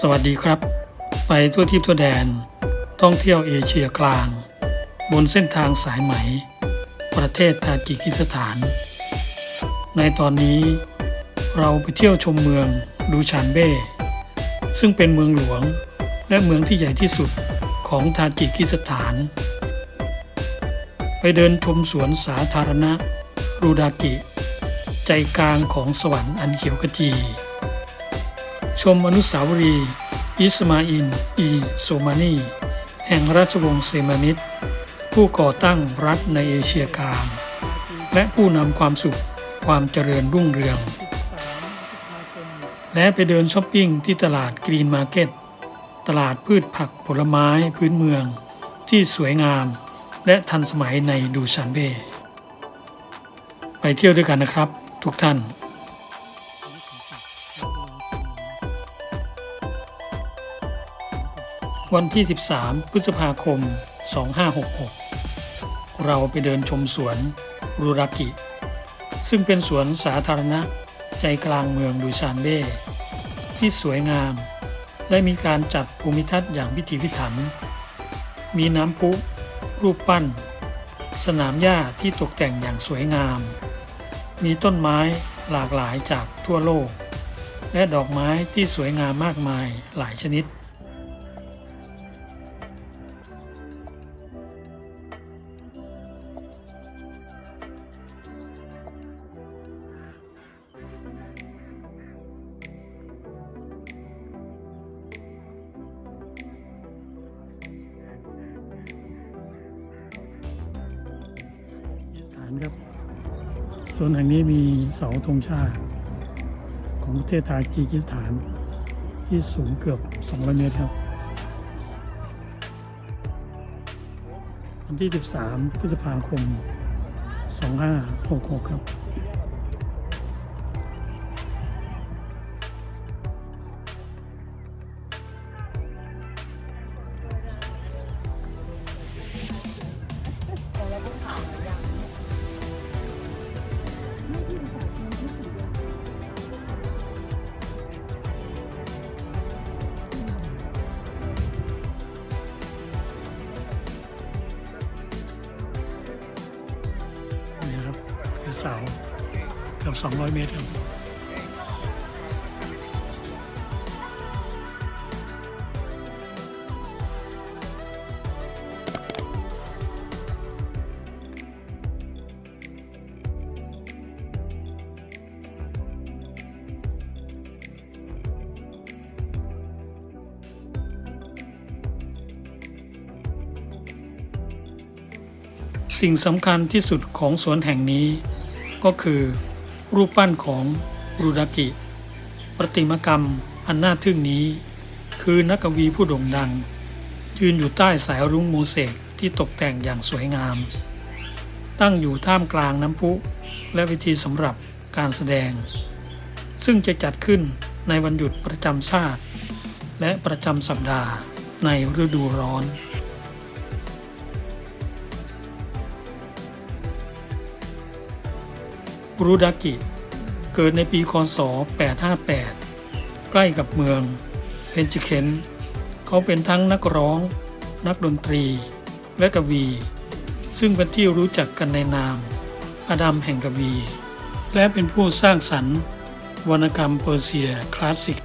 สวัสดีครับ ไปทั่วทิพย์ทั่วแดน ท่องเที่ยวเอเชียกลาง บนเส้นทางสายไหม ประเทศทาจิกิสถาน ในตอนนี้เราไปเที่ยวชมเมืองดูชานเบ้ ซึ่งเป็นเมืองหลวงและเมืองที่ใหญ่ที่สุดของทาจิกิสถาน ไปเดินชมสวนสาธารณะ รูดากิ ใจกลางของสวรรค์อันเขียวขจี ชมอนุสาวรีย์อิสมาอิน อีโซมานี แห่งราชวงศ์เซมานิดผู้ก่อตั้งรัฐในเอเชียกลาง และผู้นำความสุขความเจริญรุ่งเรือง และไปเดินช้อปปิ้งที่ตลาดกรีนมาร์เก็ต ตลาดพืชผักผลไม้พื้นเมือง ที่สวยงามและทันสมัยในดูชันเบ้ไปเที่ยวด้วยกันนะครับ ทุกท่าน วันที่ 13 พฤษภาคม 2566 เราไปเดินชมสวนรูรากิ ซึ่งเป็นสวนสาธารณะใจกลางเมืองดูชานเบ้ที่สวยงาม และมีการจัดภูมิทัศน์อย่างพิถีพิถัน มีน้ำพุ รูปปั้น สนามหญ้าที่ตกแต่งอย่างสวยงาม มีต้นไม้หลากหลายจากทั่วโลก และดอกไม้ที่สวยงามมากมายหลายชนิด ส่วนแห่งนี้มีเสาธงชาติ ของประเทศทาจีกิสถาน ที่สูงเกือบ 200 เมตรครับ วันที่ 13 พฤษภาคม 2566 ครับ 200 เมตรครับสิ่งสำคัญที่สุดของสวนแห่งนี้ก็คือ รูปปั้นของรูดากิ ประติมากรรมอันน่าทึ่งนี้ คือนักกวีผู้โด่งดัง ยืนอยู่ใต้สายรุ้งโมเสกที่ตกแต่งอย่างสวยงาม ตั้งอยู่ท่ามกลางน้ำพุ และเวทีสำหรับการแสดง ซึ่งจะจัดขึ้นในวันหยุดประจำชาติ และประจำสัปดาห์ในฤดูร้อน รูดากิ เกิดในปีคศ 858 ใกล้กับเมืองเพนจิเคนเขาเป็นทั้งนักร้อง นักดนตรี และกวี ซึ่งเป็นที่รู้จักกันในนาม อดัมแห่งกวี และเป็นผู้สร้างสรรค์วรรณกรรมเปอร์เซียคลาสสิก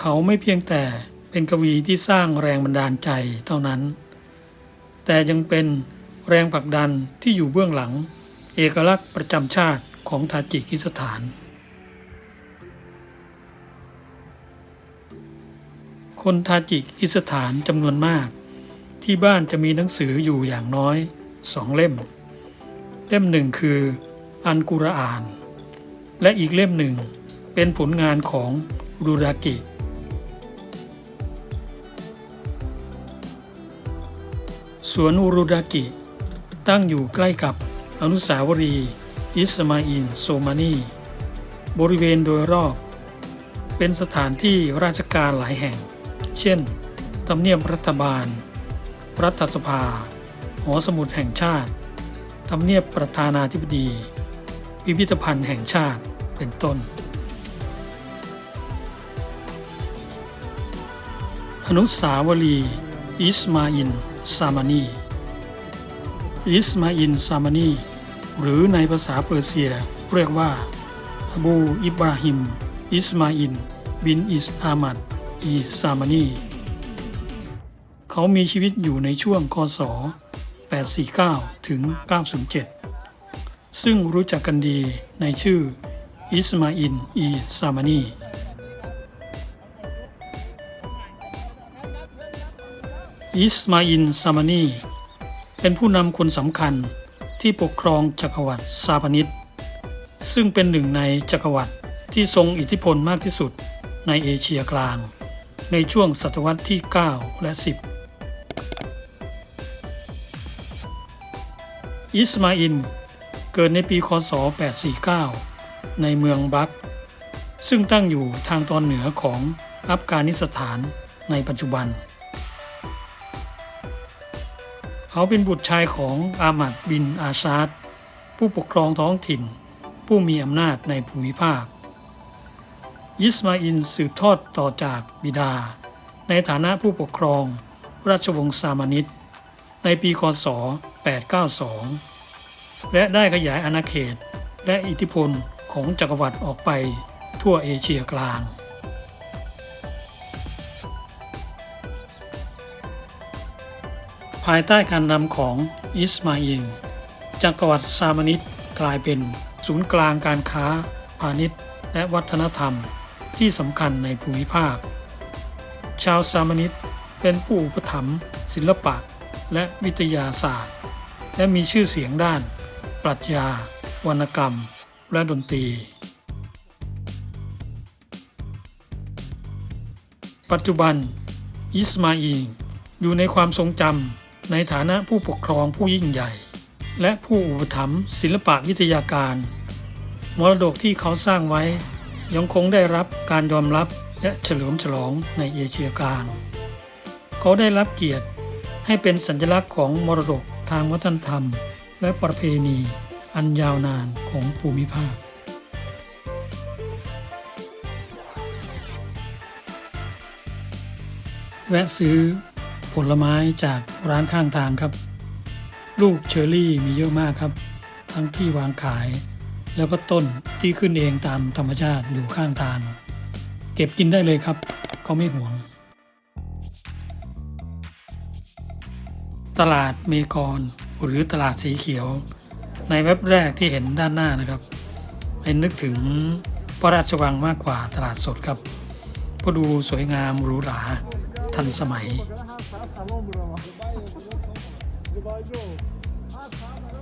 เขาไม่เพียงแต่เป็นกวีที่สร้างแรงบันดาลใจเท่านั้น แต่ยังเป็น แรงผลักดันที่อยู่เบื้องหลัง เอกลักษณ์ประจำชาติของทาจิกิสถาน คนทาจิกิสถานจำนวนมาก ที่บ้านจะมีหนังสืออยู่อย่างน้อยสองเล่ม เล่มหนึ่งคืออันกุรอาน และอีกเล่มหนึ่งเป็นผลงานของรูดากิสวนอุรุดากิ ตั้งอยู่ใกล้กับอนุสาวรีย์อิสมาอินโซมานี บริเวณโดยรอบ เป็นสถานที่ราชการหลายแห่ง เช่นทำเนียบรัฐบาล รัฐสภา หอสมุดแห่งชาติทำเนียบประธานาธิบดี พิพิธภัณฑ์แห่งชาติเป็นเป็นต้น อนุสาวรีย์อิสมาอิน ซามานี อิสมาอินซามานีหรือในภาษาเปอร์เซีย เรียกว่าอบูอิบราฮิม อิสมาอิน บินอิสอามัดอีซามานีเขามีชีวิตอยู่ในช่วงคศ 849 ถึง 907 ซึ่งรู้จักกันดีในชื่ออิสมาอิน อีซามานีอิสมาอินซามานี เป็นผู้นำคนสำคัญที่ปกครองจักรวรรดิซาพานิดซึ่งเป็นหนึ่งในจักรวรรดิที่ทรงอิทธิพลมากที่สุดในเอเชียกลาง ในช่วงศตวรรษที่ 9 และ 10 อิสมาอินเกิดในปีคศ 849 ในเมืองบักซึ่งตั้งอยู่ทางตอนเหนือของอัฟกานิสถานในปัจจุบัน เขาเป็นบุตรชายของอามัดบินอาซาดผู้ปกครองท้องถิ่น ผู้มีอำนาจในภูมิภาคอิสมาอินสืบทอดต่อจากบิดา ในฐานะผู้ปกครองราชวงศ์ซามานิดในปีคศ 892 และได้ขยายอาณาเขตและอิทธิพลของจักรวรรดิออกไปทั่วเอเชียกลาง ภายใต้การนำของอิสมาอิลจักรวรรดิซามานิดกลายเป็นศูนย์กลางการค้า พาณิชย์ และวัฒนธรรมที่สำคัญในภูมิภาค ชาวซามานิดเป็นผู้อุปถัมภ์ศิลปะ และวิทยาศาสตร์ และมีชื่อเสียงด้าน ปรัชญา วรรณกรรม และดนตรี ปัจจุบัน อิสมาอีอยู่ในความทรงจำ ในฐานะผู้ปกครองผู้ยิ่งใหญ่ และผู้อุปถัมภ์ศิลปะวิทยาการ มรดกที่เขาสร้างไว้ ยังคงได้รับการยอมรับและเฉลิมฉลองในเอเชียกลาง เขาได้รับเกียรติให้เป็นสัญลักษณ์ของมรดกทางวัฒนธรรม และประเพณีอันยาวนานของภูมิภาคแวะซื้อ ผลไม้จากร้านข้างทางครับ ลูกเชอร์รี่มีเยอะมากครับ ทั้งที่วางขาย แล้วก็ต้นที่ขึ้นเองตามธรรมชาติอยู่ข้างทาง เก็บกินได้เลยครับเขาไม่ห่วง ตลาดเมกรหรือตลาดสีเขียว ในเว็บแรกที่เห็นด้านหน้านะครับเป็นนึกถึงพระราชวังมากกว่าตลาดสดครับเพราะดูสวยงามหรูหราทันสมัย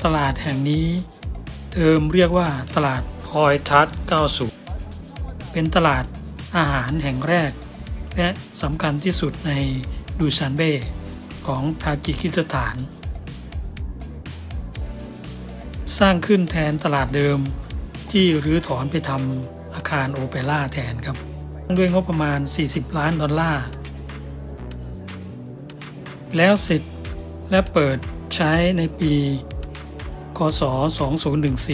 ตลาดแห่งนี้เดิมเรียกว่าตลาดพอยทัสเก้าสุเป็นตลาดอาหารแห่งแรก และสำคัญที่สุดในดูชันเบของทาจิคิสถาน สร้างขึ้นแทนตลาดเดิมที่รื้อถอนไปทำอาคารโอเปร่าแทนครับ ด้วยงบประมาณ 40 ล้านดอลลาร์ แล้วเสร็จและเปิดใช้ในปี คศ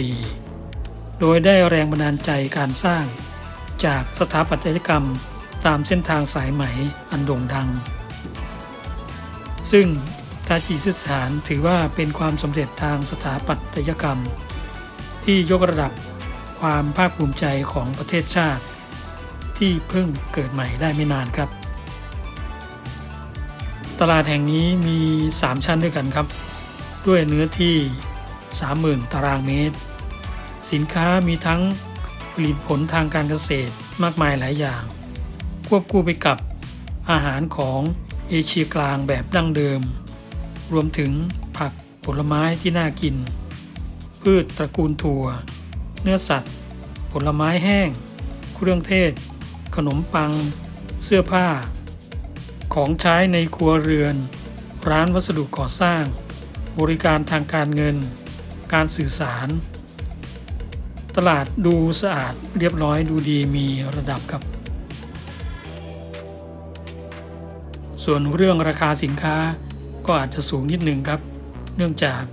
2014 โดยได้แรงบันดาลใจการสร้างจากสถาปัตยกรรมตามเส้นทางสายไหมอันโด่งดัง ซึ่งทาจิสถานถือว่าเป็นความสำเร็จทางสถาปัตยกรรม ที่ยกระดับความภาคภูมิใจของประเทศชาติ ที่เพิ่งเกิดใหม่ได้ไม่นานครับ ตลาดแห่งนี้มี 3 ชั้นด้วยกันครับ ด้วยเนื้อที่ 30,000 ตารางเมตร สินค้ามีทั้งผลิตผลทางการเกษตรมากมายหลายอย่าง ควบคู่ไปกับอาหารของเอเชียกลางแบบดั้งเดิม รวมถึงผักผลไม้ที่น่ากิน พืชตระกูลถั่ว เนื้อสัตว์ ผลไม้แห้ง เครื่องเทศ ขนมปัง เสื้อผ้า ของใช้ในครัวเรือน ร้านวัสดุก่อสร้าง บริการทางการเงิน การสื่อสาร ตลาดดูสะอาดเรียบร้อยดูดีมีระดับครับ ส่วนเรื่องราคาสินค้าก็อาจจะสูงนิดหนึ่งครับ เนื่องจาก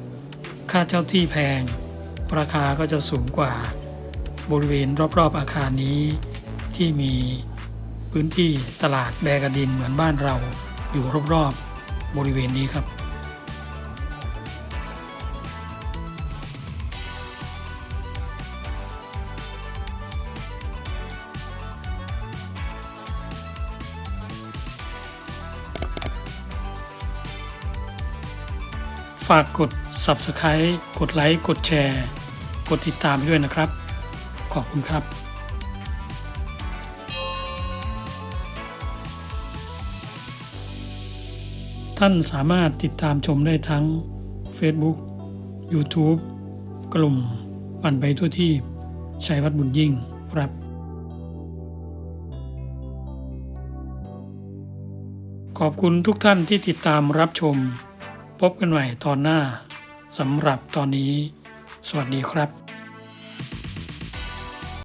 ค่าเช่าที่แพง ราคาก็จะสูงกว่าบริเวณรอบๆอาคารนี้ที่มี พื้นที่ตลาดแบกระดินเหมือนบ้านเราอยู่รอบๆบริเวณนี้ครับฝากกด Subscribe กดไลค์ กดแชร์ กดติดตามด้วยนะครับ ขอบคุณครับ ท่านสามารถติดตามชมได้ทั้ง Facebook YouTube กลุ่มปั่นไปทั่วที่ชัยวัฒน์บุญยิ่งครับ ขอบคุณทุกท่านที่ติดตามรับชม พบกันใหม่ตอนหน้าสำหรับตอนนี้ สวัสดีครับ